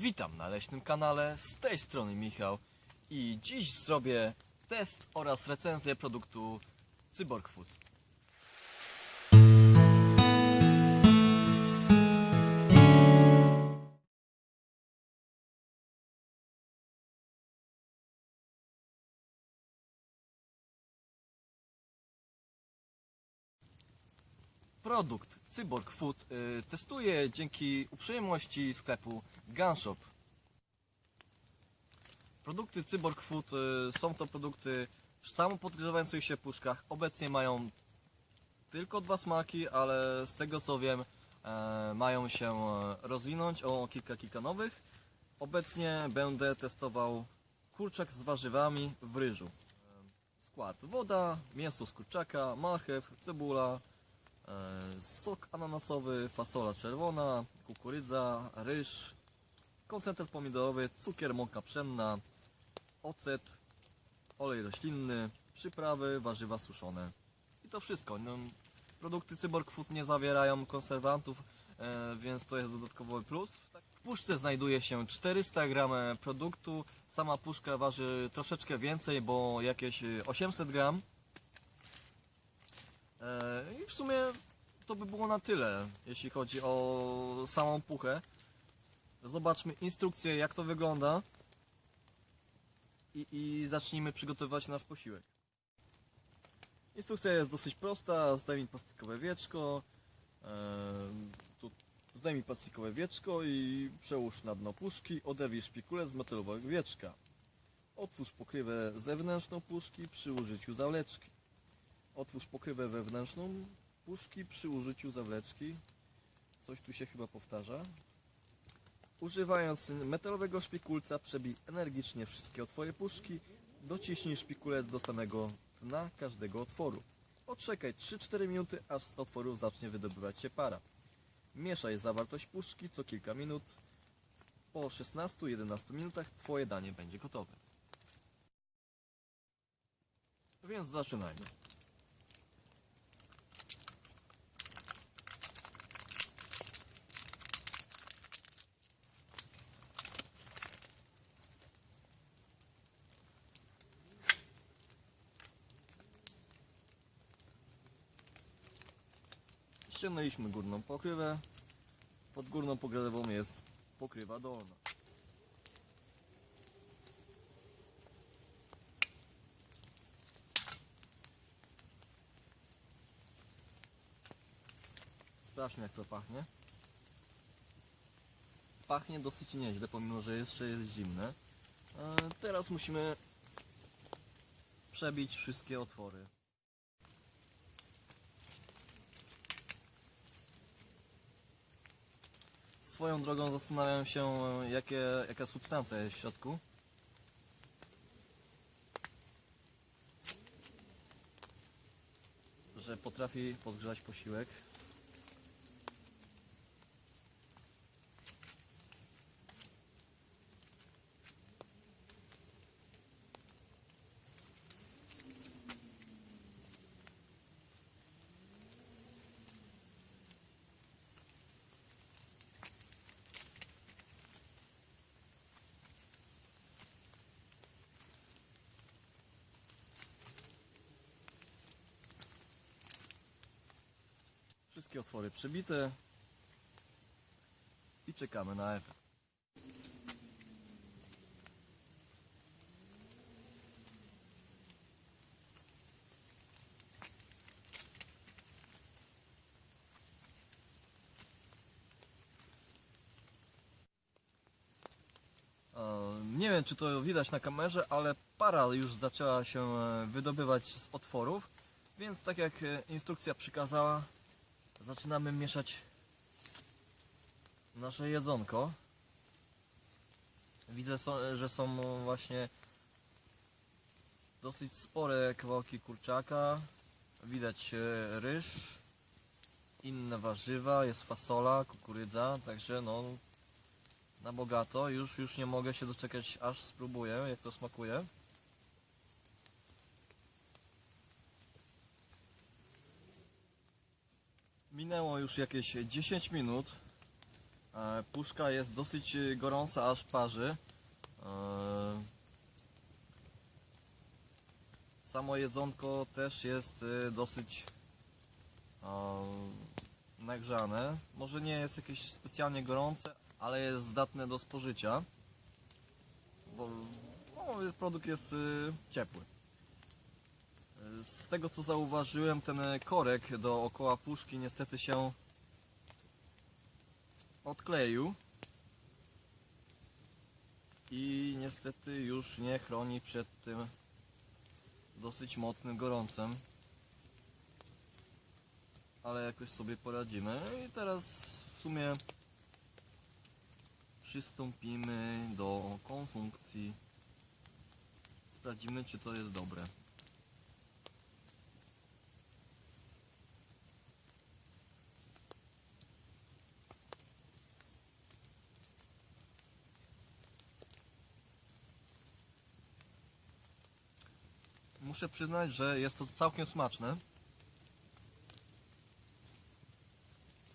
Witam na leśnym kanale, z tej strony Michał i dziś zrobię test oraz recenzję produktu Cyborg Food. Produkt Cyborg Food y, testuję dzięki uprzejmości sklepu Gunshop. Produkty Cyborg Food y, są to produkty w samopodgrzewających się puszkach. Obecnie mają tylko dwa smaki, ale z tego co wiem e, mają się e, rozwinąć o kilka, kilka nowych. Obecnie będę testował kurczak z warzywami w ryżu. E, Skład woda, mięso z kurczaka, marchew, cebula, sok ananasowy, fasola czerwona, kukurydza, ryż, koncentrat pomidorowy, cukier, mąka pszenna, ocet, olej roślinny, przyprawy, warzywa suszone. I to wszystko. No, produkty Cyborg Food nie zawierają konserwantów, e, więc to jest dodatkowy plus. W puszce znajduje się 400 gram produktu. Sama puszka waży troszeczkę więcej, bo jakieś e, 800 gram. E, I w sumie to by było na tyle, jeśli chodzi o samą puchę. Zobaczmy instrukcję, jak to wygląda. I, i zacznijmy przygotowywać nasz posiłek. Instrukcja jest dosyć prosta. Zdejmij plastikowe wieczko. em, tu zdejmij plastikowe wieczko i przełóż na dno puszki. Oderwij szpikulec z metalowego wieczka. Otwórz pokrywę zewnętrzną puszki przy użyciu zawleczki. Otwórz pokrywę wewnętrzną puszki przy użyciu zawleczki. Coś tu się chyba powtarza. Używając metalowego szpikulca przebij energicznie wszystkie otwory puszki. Dociśnij szpikulec do samego dna każdego otworu. Odczekaj 3-4 minuty, aż z otworów zacznie wydobywać się para. Mieszaj zawartość puszki co kilka minut. Po 16-11 minutach Twoje danie będzie gotowe. Więc zaczynajmy. Ściągnęliśmy górną pokrywę. Pod górną pokrywą jest pokrywa dolna. Sprawdźmy jak to pachnie. Pachnie dosyć nieźle, pomimo że jeszcze jest zimne. E, Teraz musimy przebić wszystkie otwory. Swoją drogą zastanawiam się, jakie, jaka substancja jest w środku. Że potrafi podgrzać posiłek. Wszystkie otwory przybite. I czekamy na efekt. E, Nie wiem, czy to widać na kamerze, ale para już zaczęła się e, wydobywać z otworów, więc tak jak e, instrukcja przykazała, zaczynamy mieszać nasze jedzonko. Widzę, że są właśnie dosyć spore kawałki kurczaka. Widać e, ryż, inne warzywa, jest fasola, kukurydza, także no na bogato. Już, już nie mogę się doczekać aż spróbuję jak to smakuje. Minęło już jakieś 10 minut. E, Puszka jest dosyć gorąca, aż parzy. E, Samo jedzonko też jest e, dosyć nagrzane. Może nie jest jakieś specjalnie gorące, ale jest zdatne do spożycia. Bo no, produkt jest ciepły. Z tego co zauważyłem, ten korek dookoła puszki niestety się odkleił i niestety już nie chroni przed tym dosyć mocnym gorącem ale jakoś sobie poradzimy i teraz w sumie przystąpimy do konsumpcji. Sprawdzimy czy to jest dobre Muszę przyznać, że jest to całkiem smaczne.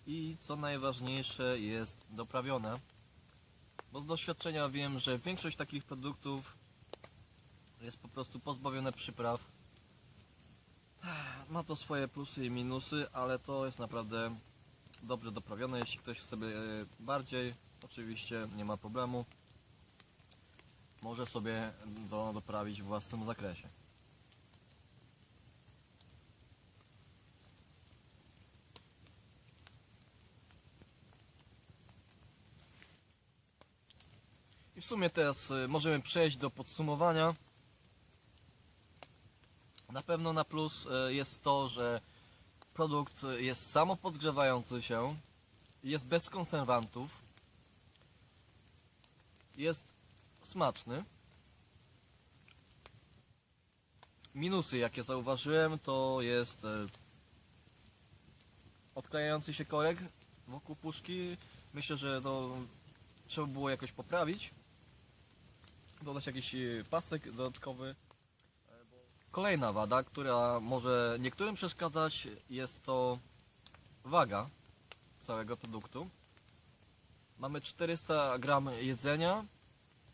I co najważniejsze jest doprawione. Bo z doświadczenia wiem, że większość takich produktów jest po prostu pozbawione przypraw. Ma to swoje plusy i minusy, ale to jest naprawdę dobrze doprawione. Jeśli ktoś chce e, bardziej, oczywiście nie ma problemu. Może sobie to doprawić w własnym zakresie. I w sumie teraz y, możemy przejść do podsumowania. Na pewno na plus y, jest to, że produkt jest samopodgrzewający się, jest bez konserwantów, jest smaczny. Minusy jakie zauważyłem to jest y, odklejający się korek wokół puszki. Myślę, że to trzeba było jakoś poprawić. Dodać jakiś e, pasek dodatkowy. Kolejna wada, która może niektórym przeszkadzać, jest to waga całego produktu. Mamy 400 gram jedzenia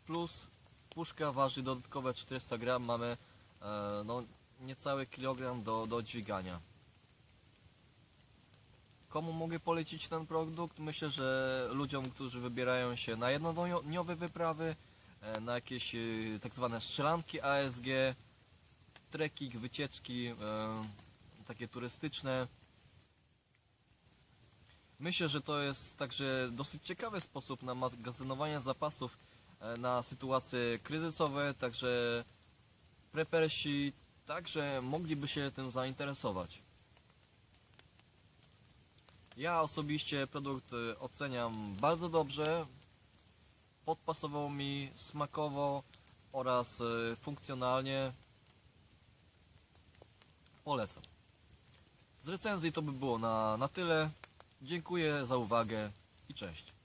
plus puszka waży dodatkowe 400 gram. Mamy e, no, niecały kilogram do, do dźwigania. Komu mogę polecić ten produkt? Myślę, że ludziom, którzy wybierają się na jednodniowe wyprawy, na jakieś e, tak zwane strzelanki ASG, trekking, wycieczki e, takie turystyczne. Myślę, że to jest także dosyć ciekawy sposób na magazynowanie zapasów e, na sytuacje kryzysowe, także prepersi także mogliby się tym zainteresować. Ja osobiście produkt oceniam bardzo dobrze. Podpasował mi smakowo oraz y, funkcjonalnie. Polecam. Z recenzji to by było na, na tyle. Dziękuję za uwagę i cześć.